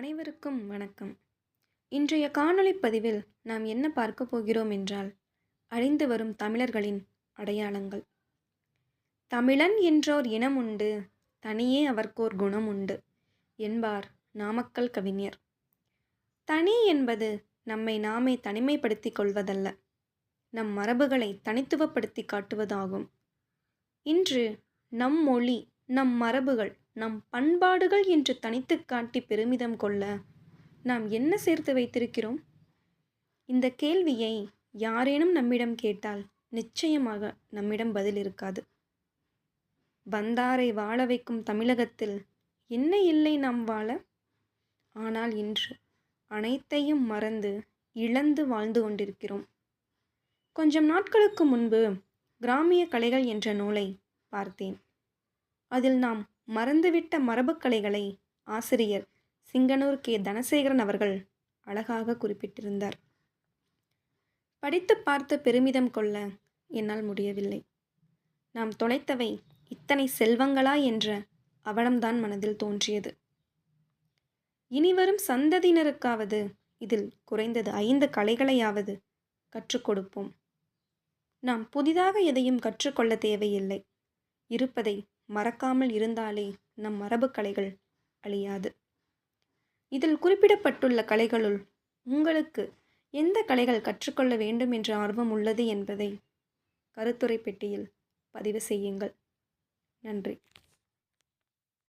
அனைவருக்கும் வணக்கம். இன்றைய காணொளி பதிவில் நாம் என்ன பார்க்க போகிறோம் என்றால் அழிந்து வரும் தமிழர்களின் அடையாளங்கள். தமிழன் என்றோர் இனம் உண்டு தனியே அவர்க்கோர் குணம் உண்டு என்பார் நாமக்கல் கவிஞர். தனி என்பது நம்மை நாமே தனிமைப்படுத்திக் கொள்வதல்ல நம் மரபுகளை தனித்துவப்படுத்தி காட்டுவதாகும். இன்று நம் மொழி நம் மரபுகள் நம் பண்பாடுகள் என்று தனித்து காட்டி பெருமிதம் கொள்ள நாம் என்ன சேர்த்து வைத்திருக்கிறோம்? இந்த கேள்வியை யாரேனும் நம்மிடம் கேட்டால் நிச்சயமாக நம்மிடம் பதில் இருக்காது. வந்தாரை வாழ வைக்கும் தமிழகத்தில் என்ன இல்லை நாம் வாழ? ஆனால் இன்று அனைத்தையும் மறந்து இழந்து வாழ்ந்து கொண்டிருக்கிறோம். கொஞ்சம் நாட்களுக்கு முன்பு கிராமிய கலைகள் என்ற நூலை பார்த்தேன். அதில் நாம் மறந்துவிட்ட மரபுக்கலைகளை ஆசிரியர் சிங்கனூர் கே. தனசேகரன் அவர்கள் அழகாக குறிப்பிட்டிருந்தார். படித்து பார்த்து பெருமிதம் கொள்ள என்னால் முடியவில்லை. நாம் தொலைத்தவை இத்தனை செல்வங்களா என்ற அவலம்தான் மனதில் தோன்றியது. இனிவரும் சந்ததியினருக்காவது இதில் குறைந்தது ஐந்து கலைகளையாவது கற்றுக் கொடுப்போம். நாம் புதிதாக எதையும் கற்றுக்கொள்ள தேவையில்லை. இருப்பதை மறக்காமல் இருந்தாலே நம் மரபு கலைகள் அழியாது. இதில் குறிப்பிடப்பட்டுள்ள கலைகளுள் உங்களுக்கு எந்த கலைகள் கற்றுக்கொள்ள வேண்டும் என்ற ஆர்வம் உள்ளது என்பதை கருத்துரை பெட்டியில் பதிவு செய்யுங்கள். நன்றி.